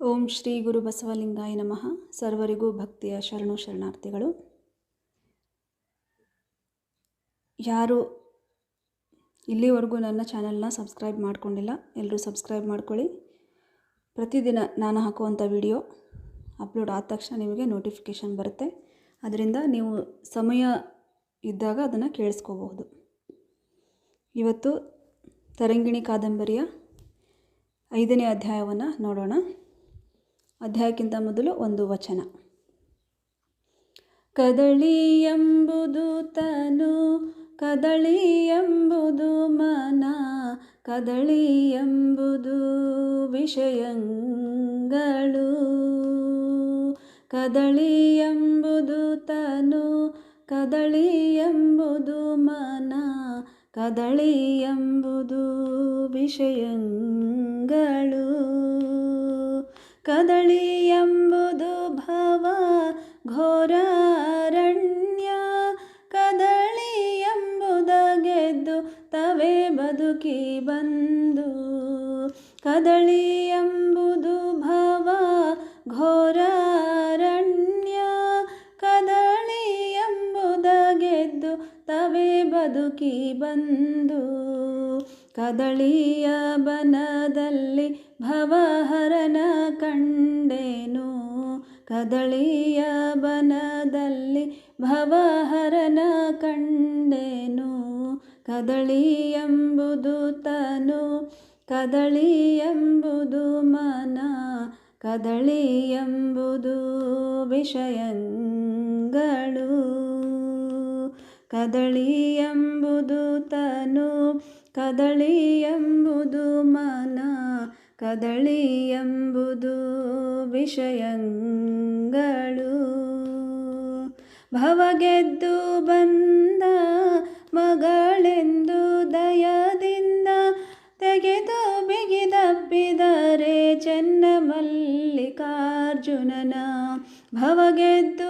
ಓಂ ಶ್ರೀ ಗುರು ಬಸವಲಿಂಗಾಯ ನಮಃ. ಸರ್ವರಿಗೂ ಭಕ್ತಿಯ ಶರಣು ಶರಣಾರ್ಥಿಗಳು. ಯಾರು ಇಲ್ಲಿವರೆಗೂ ನನ್ನ ಚಾನಲ್ನ ಸಬ್ಸ್ಕ್ರೈಬ್ ಮಾಡಿಕೊಂಡಿಲ್ಲ, ಎಲ್ಲರೂ ಸಬ್ಸ್ಕ್ರೈಬ್ ಮಾಡ್ಕೊಳ್ಳಿ. ಪ್ರತಿದಿನ ನಾನು ಹಾಕುವಂಥ ವಿಡಿಯೋ ಅಪ್ಲೋಡ್ ಆದ ತಕ್ಷಣ ನಿಮಗೆ ನೋಟಿಫಿಕೇಷನ್ ಬರುತ್ತೆ. ಅದರಿಂದ ನೀವು ಸಮಯ ಇದ್ದಾಗ ಅದನ್ನು ಕೇಳಿಸ್ಕೋಬಹುದು. ಇವತ್ತು ತರಂಗಿಣಿ ಕಾದಂಬರಿಯ ಐದನೇ ಅಧ್ಯಾಯವನ್ನು ನೋಡೋಣ. ಅಧ್ಯಾಯಕ್ಕಿಂತ ಮೊದಲು ಒಂದು ವಚನ. ಕದಳಿ ಎಂಬುದು ತನು ಕದಳಿ ಎಂಬುದು ಮನ ಕದಳಿ ಎಂಬುದು ವಿಷಯಗಳು. ಕದಳಿ ಎಂಬುದು ತನು ಕದಳಿ ಎಂಬುದು ಮನ ಕದಳಿ ಎಂಬುದು ವಿಷಯಗಳು. ಕದಳಿ ಎಂಬುದು ಭವ ಘೋರಾರಣ್ಯ. ಕದಳಿ ಎಂಬುದ ಗೆದ್ದು ತವೆ ಬದುಕಿ ಬಂದು. ಕದಳಿ ಎಂಬುದು ಭವ ಘೋರಾರಣ್ಯ. ಕದಳಿ ಎಂಬುದ ಗೆದ್ದು ತವೆ ಬದುಕಿ ಬಂದು. ಕದಳಿಯ ಬನದಲ್ಲಿ ಭವಹರನ ಕಂಡೇನು. ಕದಳಿಯ ಬನದಲ್ಲಿ ಭವಹರನ ಕಂಡೇನು. ಕದಳಿ ಎಂಬುದು ತನು ಕದಳಿ ಎಂಬುದು ಮನ ಕದಳಿ ಎಂಬುದು ವಿಷಯಗಳು. ಕದಳಿ ಎಂಬುದು ತನು ಕದಳಿ ಎಂಬುದು ಮನ, ಕದಳಿ ಎಂಬುದು ವಿಷಯಗಳು. ಭವಗೆದ್ದು ಬಂದ ಮಗಳೆಂದು ದಯದಿಂದ ತೆಗೆದು ಬಿಗಿದಬ್ಬಿದರೆ ಚೆನ್ನ ಮಲ್ಲಿಕಾರ್ಜುನನ ಭವಗೆದ್ದು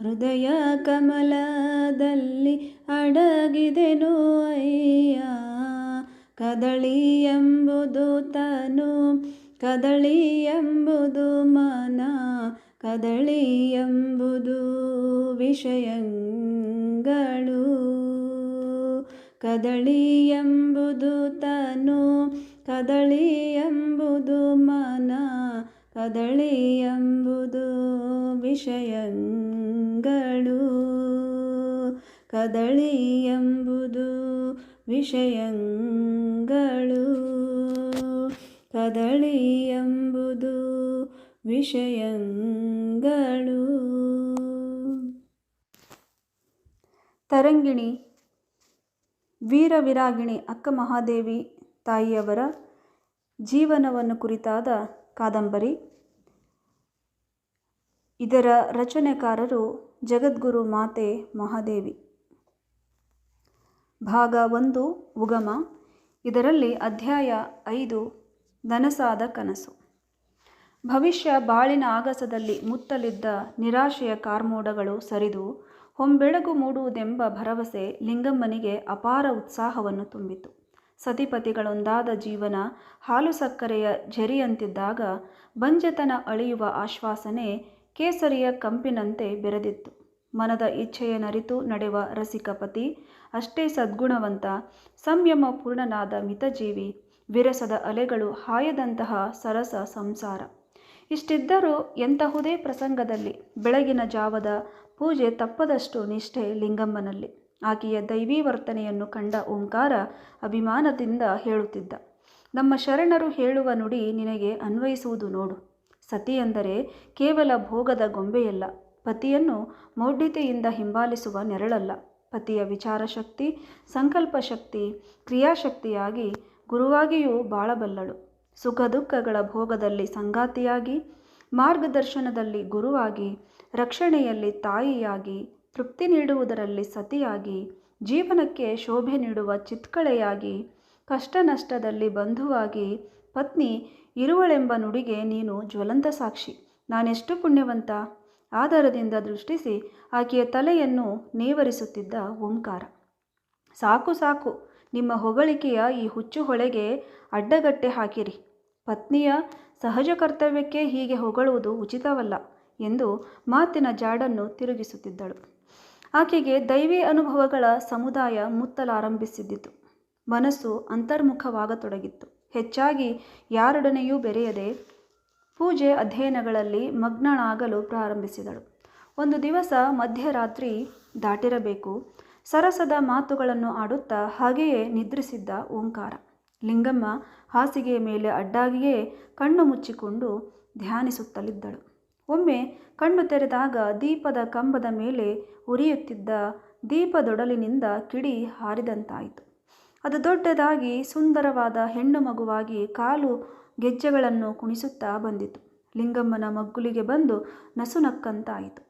ಹೃದಯ ಕಮಲದಲ್ಲಿ ಅಡಗಿದೆನು ಅಯ್ಯ. ಕದಳಿ ಎಂಬುದು ತನು, ಕದಳಿ ಎಂಬುದು ಮನ, ಕದಳಿ ಎಂಬುದು ವಿಷಯಗಳು. ಕದಳಿ ಎಂಬುದು ತನು, ಕದಳಿ ಎಂಬುದು ಮನ ಕದಳಿ ಎಂಬುದು ವಿಷಯಗಳು. ಕದಳಿ ಎಂಬುದು ವಿಷಯಗಳು. ಕದಳಿ ಎಂಬುದು ವಿಷಯಗಳು. ತರಂಗಿಣಿ ವೀರ ವಿರಾಗಿಣಿ ಅಕ್ಕ ಮಹಾದೇವಿ ತಾಯಿಯವರ ಜೀವನವನ್ನು ಕುರಿತಾದ ಕಾದಂಬರಿ. ಇದರ ರಚನೆಕಾರರು ಜಗದ್ಗುರು ಮಾತೆ ಮಹಾದೇವಿ. ಭಾಗ ಒಂದು, ಉಗಮ. ಇದರಲ್ಲಿ ಅಧ್ಯಾಯ ಐದು ನನಸಾದ ಕನಸು. ಭವಿಷ್ಯ ಬಾಳಿನ ಆಗಸದಲ್ಲಿ ಮುತ್ತಲಿದ್ದ ನಿರಾಶೆಯ ಕಾರ್ಮೋಡಗಳು ಸರಿದು ಹೊಂಬೆಳಗು ಮೂಡುವುದೆಂಬ ಭರವಸೆ ಲಿಂಗಮ್ಮನಿಗೆ ಅಪಾರ ಉತ್ಸಾಹವನ್ನು ತುಂಬಿತು. ಸತಿಪತಿಗಳೊಂದಾದ ಜೀವನ ಹಾಲು ಸಕ್ಕರೆಯ ಝರಿಯಂತಿದ್ದಾಗ ಬಂಜತನ ಅಳಿಯುವ ಆಶ್ವಾಸನೆ ಕೇಸರಿಯ ಕಂಪಿನಂತೆ ಬೆರೆದಿತ್ತು. ಮನದ ಇಚ್ಛೆಯ ನರಿತು ನಡೆವ ರಸಿಕಪತಿ ಅಷ್ಟೇ ಸದ್ಗುಣವಂತ, ಸಂಯಮ ಪೂರ್ಣನಾದ ಮಿತಜೀವಿ, ವಿರಸದ ಅಲೆಗಳು ಹಾಯದಂತಹ ಸರಸ ಸಂಸಾರ. ಇಷ್ಟಿದ್ದರೂ ಎಂತಹುದೇ ಪ್ರಸಂಗದಲ್ಲಿ ಬೆಳಗಿನ ಜಾವದ ಪೂಜೆ ತಪ್ಪದಷ್ಟು ನಿಷ್ಠೆ ಲಿಂಗಮ್ಮನಲ್ಲಿ. ಆಕೆಯ ದೈವೀ ವರ್ತನೆಯನ್ನು ಕಂಡ ಓಂಕಾರ ಅಭಿಮಾನದಿಂದ ಹೇಳುತ್ತಿದ್ದ. ನಮ್ಮ ಶರಣರು ಹೇಳುವ ನುಡಿ ನಿನಗೆ ಅನ್ವಯಿಸುವುದು ನೋಡು. ಸತಿ ಎಂದರೆ ಕೇವಲ ಭೋಗದ ಗೊಂಬೆಯಲ್ಲ. ಪತಿಯನ್ನು ಮೌಢ್ಯತೆಯಿಂದ ಹಿಂಬಾಲಿಸುವ ನೆರಳಲ್ಲ. ಪತಿಯ ವಿಚಾರ ಶಕ್ತಿ ಸಂಕಲ್ಪ ಶಕ್ತಿ ಕ್ರಿಯಾಶಕ್ತಿಯಾಗಿ ಗುರುವಾಗಿಯೂ ಬಾಳಬಲ್ಲಳು. ಸುಖ ದುಃಖಗಳ ಭೋಗದಲ್ಲಿ ಸಂಗಾತಿಯಾಗಿ, ಮಾರ್ಗದರ್ಶನದಲ್ಲಿ ಗುರುವಾಗಿ, ರಕ್ಷಣೆಯಲ್ಲಿ ತಾಯಿಯಾಗಿ ತೃಪ್ತಿ ನೀಡುವುದರಲ್ಲಿ ಸತಿಯಾಗಿ, ಜೀವನಕ್ಕೆ ಶೋಭೆ ನೀಡುವ ಚಿತ್ಕಳೆಯಾಗಿ ಕಷ್ಟ ನಷ್ಟದಲ್ಲಿ ಬಂಧುವಾಗಿ, ಪತ್ನಿ ಇರುವಳೆಂಬ ನುಡಿಗೆ ನೀನು ಜ್ವಲಂತ ಸಾಕ್ಷಿ. ನಾನೆಷ್ಟು ಪುಣ್ಯವಂತ? ಆಧಾರದಿಂದ ದೃಷ್ಟಿಸಿ ಆಕೆಯ ತಲೆಯನ್ನು ನೇವರಿಸುತ್ತಿದ್ದ ಓಂಕಾರ. ಸಾಕು ಸಾಕು, ನಿಮ್ಮ ಹೊಗಳಿಕೆಯ ಈ ಹುಚ್ಚು ಹೊಳೆಗೆ ಅಡ್ಡಗಟ್ಟೆ ಹಾಕಿರಿ. ಪತ್ನಿಯ ಸಹಜ ಕರ್ತವ್ಯಕ್ಕೆ ಹೀಗೆ ಹೊಗಳುವುದು ಉಚಿತವಲ್ಲ ಎಂದು ಮಾತಿನ ಜಾಡನ್ನು ತಿರುಗಿಸುತ್ತಿದ್ದಳು. ಆಕೆಗೆ ದೈವಿ ಅನುಭವಗಳ ಸಮುದಾಯ ಮುತ್ತಲಾರಂಭಿಸಿದ್ದಿತು. ಮನಸ್ಸು ಅಂತರ್ಮುಖವಾಗತೊಡಗಿತ್ತು. ಹೆಚ್ಚಾಗಿ ಯಾರೊಡನೆಯೂ ಬೆರೆಯದೆ ಪೂಜೆ ಅಧ್ಯಯನಗಳಲ್ಲಿ ಮಗ್ನಳಾಗಲು ಪ್ರಾರಂಭಿಸಿದಳು. ಒಂದು ದಿವಸ ಮಧ್ಯರಾತ್ರಿ ದಾಟಿರಬೇಕು, ಸರಸದ ಮಾತುಗಳನ್ನು ಆಡುತ್ತಾ ಹಾಗೆಯೇ ನಿದ್ರಿಸಿದ್ದ ಓಂಕಾರ. ಲಿಂಗಮ್ಮ ಹಾಸಿಗೆಯ ಮೇಲೆ ಅಡ್ಡಾಗಿಯೇ ಕಣ್ಣು ಮುಚ್ಚಿಕೊಂಡು ಧ್ಯಾನಿಸುತ್ತಲಿದ್ದಳು. ಒಮ್ಮೆ ಕಣ್ಣು ತೆರೆದಾಗ ದೀಪದ ಕಂಬದ ಮೇಲೆ ಉರಿಯುತ್ತಿದ್ದ ದೀಪದೊಡಲಿನಿಂದ ಕಿಡಿ ಹಾರಿದಂತಾಯಿತು. ಅದು ದೊಡ್ಡದಾಗಿ ಸುಂದರವಾದ ಹೆಣ್ಣು ಮಗುವಾಗಿ ಕಾಲು ಗೆಜ್ಜೆಗಳನ್ನು ಕುಣಿಸುತ್ತಾ ಬಂದಿತು. ಲಿಂಗಮ್ಮನ ಮಗ್ಗುಲಿಗೆ ಬಂದು ನಸುನಕ್ಕಂತಾಯಿತು.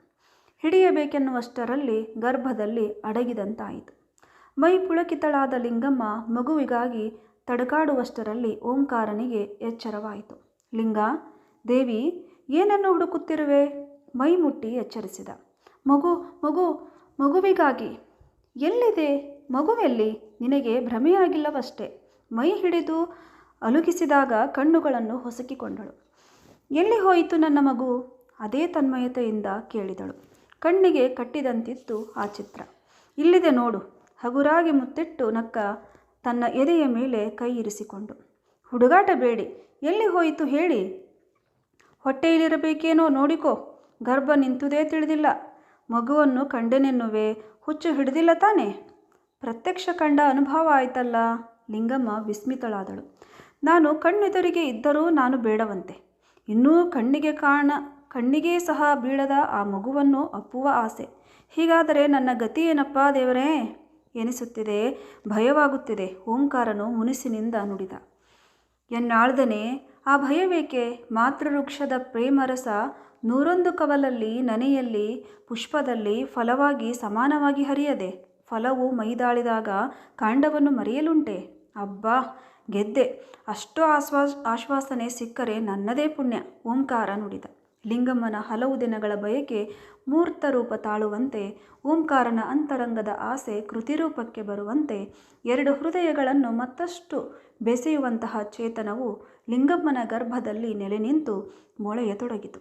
ಹಿಡಿಯಬೇಕೆನ್ನುವಷ್ಟರಲ್ಲಿ ಗರ್ಭದಲ್ಲಿ ಅಡಗಿದಂತಾಯಿತು. ಮೈ ಪುಳಕಿತಳಾದ ಲಿಂಗಮ್ಮ ಮಗುವಿಗಾಗಿ ತಡಕಾಡುವಷ್ಟರಲ್ಲಿ ಓಂಕಾರನಿಗೆ ಎಚ್ಚರವಾಯಿತು. ಲಿಂಗ, ದೇವಿ ಏನನ್ನು ಹುಡುಕುತ್ತಿರುವೆ? ಮೈ ಮುಟ್ಟಿ ಎಚ್ಚರಿಸಿದ. ಮಗು ಮಗು, ಮಗುವಿಗಾಗಿ. ಎಲ್ಲಿದೆ? ಮಗುವೆಲ್ಲಿ? ನಿನಗೆ ಭ್ರಮೆಯಾಗಿಲ್ಲವಷ್ಟೇ. ಮೈ ಹಿಡಿದು ಅಲುಗಿಸಿದಾಗ ಕಣ್ಣುಗಳನ್ನು ಹೊಸಕಿಕೊಂಡಳು. ಎಲ್ಲಿ ಹೋಯಿತು ನನ್ನ ಮಗು? ಅದೇ ತನ್ಮಯತೆಯಿಂದ ಕೇಳಿದಳು. ಕಣ್ಣಿಗೆ ಕಟ್ಟಿದಂತಿತ್ತು ಆ ಚಿತ್ರ. ಇಲ್ಲಿದೆ ನೋಡು. ಹಗುರಾಗಿ ಮುತ್ತಿಟ್ಟು ನಕ್ಕ ತನ್ನ ಎದೆಯ ಮೇಲೆ ಕೈ ಇರಿಸಿಕೊಂಡು. ಹುಡುಗಾಟ ಬೇಡಿ. ಎಲ್ಲಿ ಹೋಯಿತು ಹೇಳಿ? ಹೊಟ್ಟೆಯಲ್ಲಿರಬೇಕೇನೋ ನೋಡಿಕೋ. ಗರ್ಭ ನಿಂತುದೇ ತಿಳಿದಿಲ್ಲ. ಮಗುವನ್ನು ಕಂಡೆನೆನ್ನುವೆ, ಹುಚ್ಚು ಹಿಡಿದಿಲ್ಲ ತಾನೆ? ಪ್ರತ್ಯಕ್ಷ ಕಂಡ ಅನುಭವ ಆಯ್ತಲ್ಲ? ಲಿಂಗಮ್ಮ ವಿಸ್ಮಿತಳಾದಳು. ನಾನು ಕಣ್ಣೆದುರಿಗೆ ಇದ್ದರೂ ನಾನು ಬೇಡವಂತೆ. ಇನ್ನೂ ಕಣ್ಣಿಗೆ ಕಾಣ, ಕಣ್ಣಿಗೆ ಸಹ ಬೀಳದ ಆ ಮಗುವನ್ನು ಅಪ್ಪುವ ಆಸೆ. ಹೀಗಾದರೆ ನನ್ನ ಗತಿ ಏನಪ್ಪ ದೇವರೇ? ಎನಿಸುತ್ತಿದೆ, ಭಯವಾಗುತ್ತಿದೆ. ಓಂಕಾರನು ಮುನಿಸಿನಿಂದ ನುಡಿದ. ಎನ್ನಾಳ್ದನೆ ಆ ಭಯವೇಕೆ? ಮಾತೃವೃಕ್ಷದ ಪ್ರೇಮರಸ ನೂರೊಂದು ಕವಲಲ್ಲಿ ನನೆಯಲ್ಲಿ ಪುಷ್ಪದಲ್ಲಿ ಫಲವಾಗಿ ಸಮಾನವಾಗಿ ಹರಿಯದೆ, ಫಲವು ಮೈದಾಳಿದಾಗ ಕಾಂಡವನ್ನು ಮರೆಯಲುಂಟೆ. ಅಬ್ಬಾ, ಗೆದ್ದೆ. ಅಷ್ಟು ಆಶ್ವಾಸ್ ಆಶ್ವಾಸನೆ ಸಿಕ್ಕರೆ ನನ್ನದೇ ಪುಣ್ಯ, ಓಂಕಾರ ನುಡಿದ. ಲಿಂಗಮ್ಮನ ಹಲವು ದಿನಗಳ ಬಯಕೆ ಮೂರ್ತ ರೂಪ ತಾಳುವಂತೆ, ಓಂಕಾರನ ಅಂತರಂಗದ ಆಸೆ ಕೃತಿರೂಪಕ್ಕೆ ಬರುವಂತೆ, ಎರಡು ಹೃದಯಗಳನ್ನು ಮತ್ತಷ್ಟು ಬೆಸೆಯುವಂತಹ ಚೇತನವು ಲಿಂಗಮ್ಮನ ಗರ್ಭದಲ್ಲಿ ನೆಲೆ ನಿಂತು ಮೊಳೆಯತೊಡಗಿತು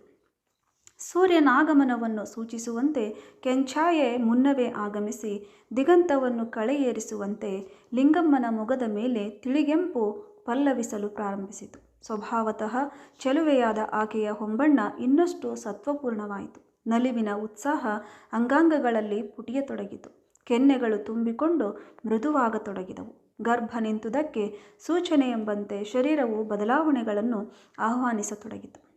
ಸೂರ್ಯನ ಆಗಮನವನ್ನು ಸೂಚಿಸುವಂತೆ ಕೆಂಚಾಯೆ ಮುನ್ನವೇ ಆಗಮಿಸಿ ದಿಗಂತವನ್ನು ಕಳೆಯೇರಿಸುವಂತೆ ಲಿಂಗಮ್ಮನ ಮೊಗದ ಮೇಲೆ ತಿಳಿಗೆಂಪು ಪಲ್ಲವಿಸಲು ಪ್ರಾರಂಭಿಸಿತು. ಸ್ವಭಾವತಃ ಚೆಲುವೆಯಾದ ಆಕೆಯ ಹೊಂಬಣ್ಣ ಇನ್ನಷ್ಟು ಸತ್ವಪೂರ್ಣವಾಯಿತು. ನಲಿವಿನ ಉತ್ಸಾಹ ಅಂಗಾಂಗಗಳಲ್ಲಿ ಪುಟಿಯತೊಡಗಿತು. ಕೆನ್ನೆಗಳು ತುಂಬಿಕೊಂಡು ಮೃದುವಾಗತೊಡಗಿದವು. ಗರ್ಭ ನಿಂತುದಕ್ಕೆ ಸೂಚನೆ ಎಂಬಂತೆ ಶರೀರವು ಬದಲಾವಣೆಗಳನ್ನು ಆಹ್ವಾನಿಸತೊಡಗಿತು.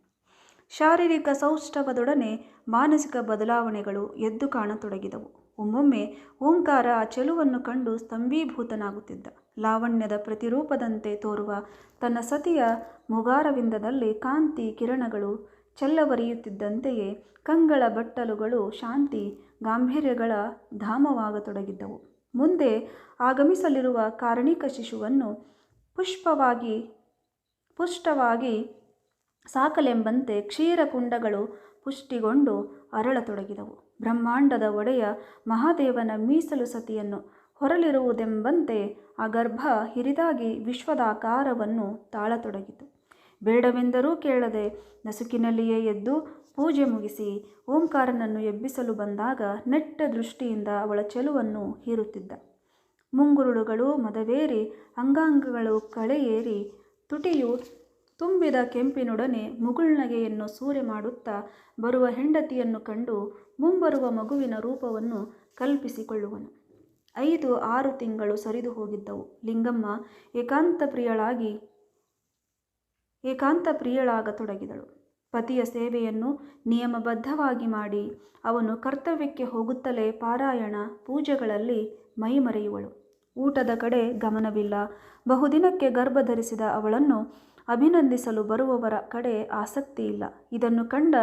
ಶಾರೀರಿಕ ಸೌಷ್ಠವದೊಡನೆ ಮಾನಸಿಕ ಬದಲಾವಣೆಗಳು ಎದ್ದು ಕಾಣತೊಡಗಿದವು. ಒಮ್ಮೊಮ್ಮೆ ಓಂಕಾರ ಆ ಚೆಲುವನ್ನು ಕಂಡು ಸ್ತಂಭೀಭೂತನಾಗುತ್ತಿದ್ದ. ಲಾವಣ್ಯದ ಪ್ರತಿರೂಪದಂತೆ ತೋರುವ ತನ್ನ ಸತಿಯ ಮುಗಾರವಿಂದದಲ್ಲಿ ಕಾಂತಿ ಕಿರಣಗಳು ಚೆಲ್ಲವರಿಯುತ್ತಿದ್ದಂತೆಯೇ ಕಂಗಳ ಬಟ್ಟಲುಗಳು ಶಾಂತಿ ಗಾಂಭೀರ್ಯಗಳ ಧಾಮವಾಗತೊಡಗಿದ್ದವು. ಮುಂದೆ ಆಗಮಿಸಲಿರುವ ಕಾರಣಿಕ ಶಿಶುವನ್ನು ಪುಷ್ಪವಾಗಿ, ಪುಷ್ಟವಾಗಿ ಸಾಕಲೆಂಬಂತೆ ಕ್ಷೀರಕುಂಡಗಳು ಪುಷ್ಟಿಗೊಂಡು ಅರಳತೊಡಗಿದವು. ಬ್ರಹ್ಮಾಂಡದ ಒಡೆಯ ಮಹಾದೇವನ ಮೀಸಲು ಸತಿಯನ್ನು ಹೊರಲಿರುವುದೆಂಬಂತೆ ಆ ಗರ್ಭ ಹಿರಿದಾಗಿ ವಿಶ್ವದಾಕಾರವನ್ನು ತಾಳತೊಡಗಿತು. ಬೇಡವೆಂದರೂ ಕೇಳದೆ ನಸುಕಿನಲ್ಲಿಯೇ ಎದ್ದು ಪೂಜೆ ಮುಗಿಸಿ ಓಂಕಾರನನ್ನು ಎಬ್ಬಿಸಲು ಬಂದಾಗ ನೆಟ್ಟ ದೃಷ್ಟಿಯಿಂದ ಅವಳ ಚೆಲುವನ್ನು ಹೀರುತ್ತಿದ್ದ. ಮುಂಗುರುಳುಗಳು ಮದವೇರಿ, ಅಂಗಾಂಗಗಳು ಕಳೆಯೇರಿ, ತುಟಿಯು ತುಂಬಿದ ಕೆಂಪಿನೊಡನೆ ಮುಗುಳ್ನಗೆಯನ್ನು ಸೂರೆ ಮಾಡುತ್ತಾ ಬರುವ ಹೆಂಡತಿಯನ್ನು ಕಂಡು ಮುಂಬರುವ ಮಗುವಿನ ರೂಪವನ್ನು ಕಲ್ಪಿಸಿಕೊಳ್ಳುವನು. ಐದು ಆರು ತಿಂಗಳು ಸರಿದು ಹೋಗಿದ್ದವು. ಲಿಂಗಮ್ಮ ಏಕಾಂತ ಪ್ರಿಯಳಾಗಿ ಏಕಾಂತ ಪ್ರಿಯಳಾಗತೊಡಗಿದಳು ಪತಿಯ ಸೇವೆಯನ್ನು ನಿಯಮಬದ್ಧವಾಗಿ ಮಾಡಿ, ಅವನು ಕರ್ತವ್ಯಕ್ಕೆ ಹೋಗುತ್ತಲೇ ಪಾರಾಯಣ ಪೂಜೆಗಳಲ್ಲಿ ಮೈಮರೆಯುವಳು. ಊಟದ ಕಡೆ ಗಮನವಿಲ್ಲ. ಬಹುದಿನಕ್ಕೆ ಗರ್ಭ ಧರಿಸಿದ ಅವಳನ್ನು ಅಭಿನಂದಿಸಲು ಬರುವವರ ಕಡೆ ಆಸಕ್ತಿ ಇಲ್ಲ. ಇದನ್ನು ಕಂಡ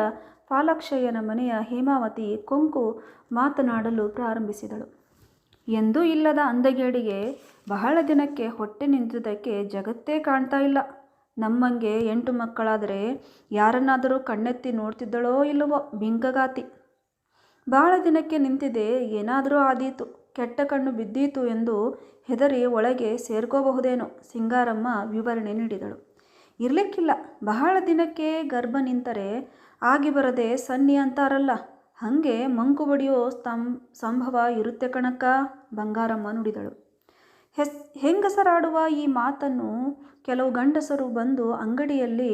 ಫಾಲಾಕ್ಷಯ್ಯನ ಮನೆಯ ಹೇಮಾವತಿ ಕೊಂಕು ಮಾತನಾಡಲು ಪ್ರಾರಂಭಿಸಿದಳು. ಎಂದೂ ಇಲ್ಲದ ಅಂದಗೇಡಿಗೆ ಬಹಳ ದಿನಕ್ಕೆ ಹೊಟ್ಟೆ ನಿಂತಿದ್ದಕ್ಕೆ ಜಗತ್ತೇ ಕಾಣ್ತಾ ಇಲ್ಲ. ನಮ್ಮಂಗೆ ಎಂಟು ಮಕ್ಕಳಾದರೆ ಯಾರನ್ನಾದರೂ ಕಣ್ಣೆತ್ತಿ ನೋಡ್ತಿದ್ದಳೋ ಇಲ್ಲವೋ ಬಿಂಕಗಾತಿ ಬಹಳ ದಿನಕ್ಕೆ ನಿಂತಿದೆ, ಏನಾದರೂ ಆದೀತು, ಕೆಟ್ಟ ಕಣ್ಣು ಬಿದ್ದೀತು ಎಂದು ಹೆದರಿ ಒಳಗೆ ಸೇರ್ಕೋಬಹುದೇನೋ ಸಿಂಗಾರಮ್ಮ ವಿವರಣೆ ನೀಡಿದಳು. ಇರಲಿಕ್ಕಿಲ್ಲ, ಬಹಳ ದಿನಕ್ಕೆ ಗರ್ಭ ನಿಂತರೆ ಆಗಿ ಬರದೆ ಸನ್ನಿ ಅಂತಾರಲ್ಲ, ಹಾಗೆ ಮಂಕು ಬಡಿಯೋ ಸ್ತಂ, ಸಂಭವ ಇರುತ್ತೆ ಕಣಕ್ಕ, ಬಂಗಾರಮ್ಮ ನುಡಿದಳು. ಹೆಸ್, ಹೆಂಗಸರಾಡುವ ಈ ಮಾತನ್ನು ಕೆಲವು ಗಂಡಸರು ಬಂದು ಅಂಗಡಿಯಲ್ಲಿ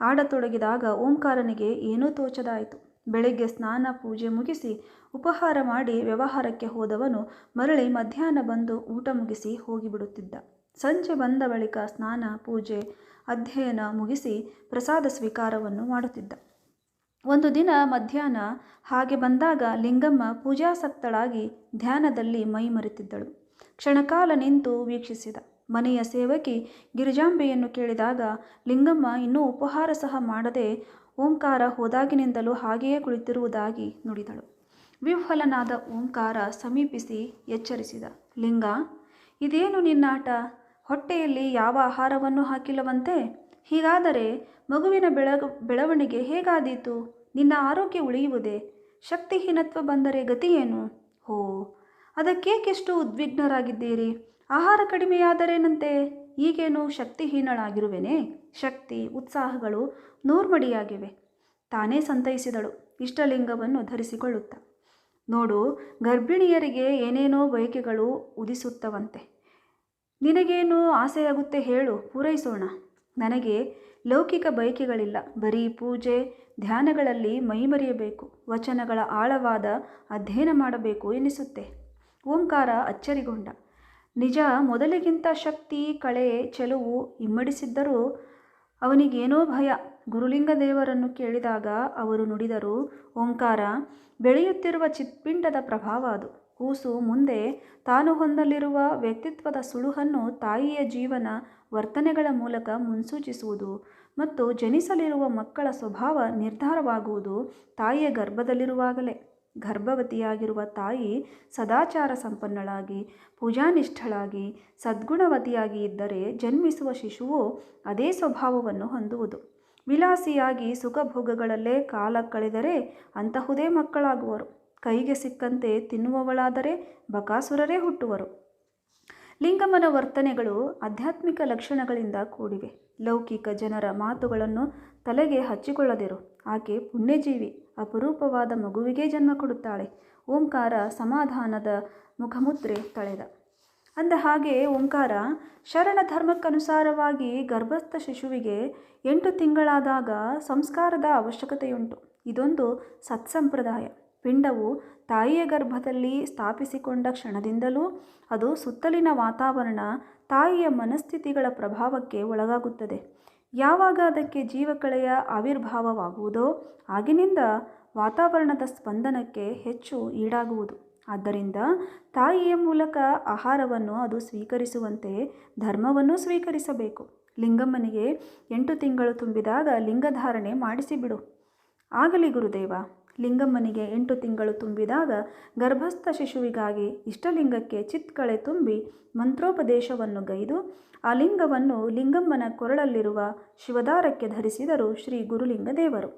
ಆಡತೊಡಗಿದಾಗ ಓಂಕಾರನಿಗೆ ಏನೂ ತೋಚದಾಯಿತು. ಬೆಳಗ್ಗೆ ಸ್ನಾನ, ಪೂಜೆ ಮುಗಿಸಿ ಉಪಹಾರ ಮಾಡಿ ವ್ಯವಹಾರಕ್ಕೆ ಹೋದವನು ಮರಳಿ ಮಧ್ಯಾಹ್ನ ಬಂದು ಊಟ ಮುಗಿಸಿ ಹೋಗಿಬಿಡುತ್ತಿದ್ದ. ಸಂಜೆ ಬಂದ ಬಳಿಕ ಸ್ನಾನ, ಪೂಜೆ, ಅಧ್ಯಯನ ಮುಗಿಸಿ ಪ್ರಸಾದ ಸ್ವೀಕಾರವನ್ನು ಮಾಡುತ್ತಿದ್ದ. ಒಂದು ದಿನ ಮಧ್ಯಾಹ್ನ ಹಾಗೆ ಬಂದಾಗ ಲಿಂಗಮ್ಮ ಪೂಜಾಸಕ್ತಳಾಗಿ ಧ್ಯಾನದಲ್ಲಿ ಮೈ ಮರೆತಿದ್ದಳು ಕ್ಷಣಕಾಲ ನಿಂತು ವೀಕ್ಷಿಸಿದ. ಮನೆಯ ಸೇವಕಿ ಗಿರಿಜಾಂಬೆಯನ್ನು ಕೇಳಿದಾಗ, ಲಿಂಗಮ್ಮ, ಇನ್ನೂ ಉಪಹಾರ ಸಹ ಮಾಡದೆ ಓಂಕಾರ ಹೋದಾಗಿನಿಂದಲೂ ಹಾಗೆಯೇ ಕುಳಿತಿರುವುದಾಗಿ ನುಡಿದಳು. ವಿಫಲನಾದ ಓಂಕಾರ ಸಮೀಪಿಸಿ ಎಚ್ಚರಿಸಿದ. ಲಿಂಗ, ಇದೇನು ನಿನ್ನಾಟ? ಹೊಟ್ಟೆಯಲ್ಲಿ ಯಾವ ಆಹಾರವನ್ನು ಹಾಕಿಲ್ಲವಂತೆ? ಹೀಗಾದರೆ ಮಗುವಿನ ಬೆಳಗ, ಬೆಳವಣಿಗೆ ಹೇಗಾದೀತು? ನಿನ್ನ ಆರೋಗ್ಯ ಉಳಿಯುವುದೇ? ಶಕ್ತಿಹೀನತ್ವ ಬಂದರೆ ಗತಿಯೇನು? ಹೋ ಅದಕ್ಕೇಕೆಷ್ಟು ಉದ್ವಿಗ್ನರಾಗಿದ್ದೀರಿ? ಆಹಾರ ಕಡಿಮೆಯಾದರೇನಂತೆ? ಈಗೇನು ಶಕ್ತಿಹೀನಳಾಗಿರುವೆನೇ? ಶಕ್ತಿ, ಉತ್ಸಾಹಗಳು ನೂರ್ಮಡಿಯಾಗಿವೆ. ತಾನೇ ಸಂತೈಸಿದಳು, ಇಷ್ಟಲಿಂಗವನ್ನು ಧರಿಸಿಕೊಳ್ಳುತ್ತಾ. ನೋಡು, ಗರ್ಭಿಣಿಯರಿಗೆ ಏನೇನೋ ಬಯಕೆಗಳು ಉದಿಸುತ್ತವಂತೆ. ನಿನಗೇನು ಆಸೆಯಾಗುತ್ತೆ ಹೇಳು, ಪೂರೈಸೋಣ. ನನಗೆ ಲೌಕಿಕ ಬಯಕೆಗಳಿಲ್ಲ. ಬರೀ ಪೂಜೆ, ಧ್ಯಾನಗಳಲ್ಲಿ ಮೈಮರೆಯಬೇಕು. ವಚನಗಳ ಆಳವಾದ ಅಧ್ಯಯನ ಮಾಡಬೇಕು ಎನಿಸುತ್ತೆ. ಓಂಕಾರ ಅಚ್ಚರಿಗೊಂಡ. ನಿಜ, ಮೊದಲಿಗಿಂತ ಶಕ್ತಿ, ಕಳೆ, ಚೆಲುವು ಇಮ್ಮಡಿಸಿದ್ದರೂ ಅವನಿಗೇನೋ ಭಯ. ಗುರುಲಿಂಗ ದೇವರನ್ನು ಕೇಳಿದಾಗ ಅವರು ನುಡಿದರು, ಓಂಕಾರ, ಬೆಳೆಯುತ್ತಿರುವ ಚಿತ್ಪಿಂಡದ ಪ್ರಭಾವ ಅದು. ಕೂಸು ಮುಂದೆ ತಾನು ಹೊಂದಲಿರುವ ವ್ಯಕ್ತಿತ್ವದ ಸುಳುಹನ್ನು ತಾಯಿಯ ಜೀವನ ವರ್ತನೆಗಳ ಮೂಲಕ ಮುನ್ಸೂಚಿಸುವುದು ಮತ್ತು ಜನಿಸಲಿರುವ ಮಕ್ಕಳ ಸ್ವಭಾವ ನಿರ್ಧಾರವಾಗುವುದು ತಾಯಿಯ ಗರ್ಭದಲ್ಲಿರುವಾಗಲೇ. ಗರ್ಭವತಿಯಾಗಿರುವ ತಾಯಿ ಸದಾಚಾರ ಸಂಪನ್ನಳಾಗಿ, ಪೂಜಾನಿಷ್ಠಳಾಗಿ, ಸದ್ಗುಣವತಿಯಾಗಿ ಇದ್ದರೆ ಜನ್ಮಿಸುವ ಶಿಶುವು ಅದೇ ಸ್ವಭಾವವನ್ನು ಹೊಂದುವುದು. ವಿಲಾಸಿಯಾಗಿ ಸುಖಭೋಗಗಳಲ್ಲೇ ಕಾಲ ಕಳೆದರೆ ಅಂತಹುದೇ ಮಕ್ಕಳಾಗುವರು. ಕೈಗೆ ಸಿಕ್ಕಂತೆ ತಿನ್ನುವವಳಾದರೆ ಬಕಾಸುರರೇ ಹುಟ್ಟುವರು. ಲಿಂಗಮನ ವರ್ತನೆಗಳು ಆಧ್ಯಾತ್ಮಿಕ ಲಕ್ಷಣಗಳಿಂದ ಕೂಡಿವೆ. ಲೌಕಿಕ ಜನರ ಮಾತುಗಳನ್ನು ತಲೆಗೆ ಹಚ್ಚಿಕೊಳ್ಳದಿರು. ಆಕೆ ಪುಣ್ಯಜೀವಿ. ಅಪರೂಪವಾದ ಮಗುವಿಗೆ ಜನ್ಮ ಕೊಡುತ್ತಾಳೆ. ಓಂಕಾರ ಸಮಾಧಾನದ ಮುಖಮುದ್ರೆ ತಳೆದ. ಅಂದ ಹಾಗೆ ಓಂಕಾರ ಶರಣ ಧರ್ಮಕ್ಕನುಸಾರವಾಗಿ ಗರ್ಭಸ್ಥ ಶಿಶುವಿಗೆ ಎಂಟು ತಿಂಗಳಾದಾಗ ಸಂಸ್ಕಾರದ ಅವಶ್ಯಕತೆಯುಂಟು. ಇದೊಂದು ಸತ್ಸಂಪ್ರದಾಯ. ಪಿಂಡವು ತಾಯಿಯ ಗರ್ಭದಲ್ಲಿ ಸ್ಥಾಪಿಸಿಕೊಂಡ ಕ್ಷಣದಿಂದಲೂ ಅದು ಸುತ್ತಲಿನ ವಾತಾವರಣ ತಾಯಿಯ ಮನಸ್ಥಿತಿಗಳ ಪ್ರಭಾವಕ್ಕೆ ಒಳಗಾಗುತ್ತದೆ. ಯಾವಾಗ ಅದಕ್ಕೆ ಜೀವಕಳೆಯ ಆವಿರ್ಭಾವವಾಗುವುದೋ ಆಗಿನಿಂದ ವಾತಾವರಣದ ಸ್ಪಂದನಕ್ಕೆ ಹೆಚ್ಚು ಈಡಾಗುವುದು. ಆದ್ದರಿಂದ ತಾಯಿಯ ಮೂಲಕ ಆಹಾರವನ್ನು ಅದು ಸ್ವೀಕರಿಸುವಂತೆ ಧರ್ಮವನ್ನು ಸ್ವೀಕರಿಸಬೇಕು. ಲಿಂಗಮ್ಮನಿಗೆ ಎಂಟು ತಿಂಗಳು ತುಂಬಿದಾಗ ಲಿಂಗಧಾರಣೆ ಮಾಡಿಸಿಬಿಡು. ಆಗಲಿ ಗುರುದೇವ. ಲಿಂಗಮ್ಮನಿಗೆ ಎಂಟು ತಿಂಗಳು ತುಂಬಿದಾಗ ಗರ್ಭಸ್ಥ ಶಿಶುವಿಗಾಗಿ ಇಷ್ಟಲಿಂಗಕ್ಕೆ ಚಿತ್ಕಳೆ ತುಂಬಿ ಮಂತ್ರೋಪದೇಶವನ್ನು ಗೈದು, ಆ ಲಿಂಗವನ್ನು ಲಿಂಗಮ್ಮನ ಕೊರಳಲ್ಲಿರುವ ಶಿವದಾರಕ್ಕೆ ಧರಿಸಿದರು ಶ್ರೀ ಗುರುಲಿಂಗ ದೇವರು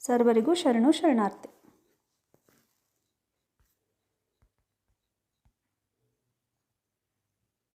ಸರ್ವರಿಗೂ ಶರಣು ಶರಣಾರ್ಥಿ.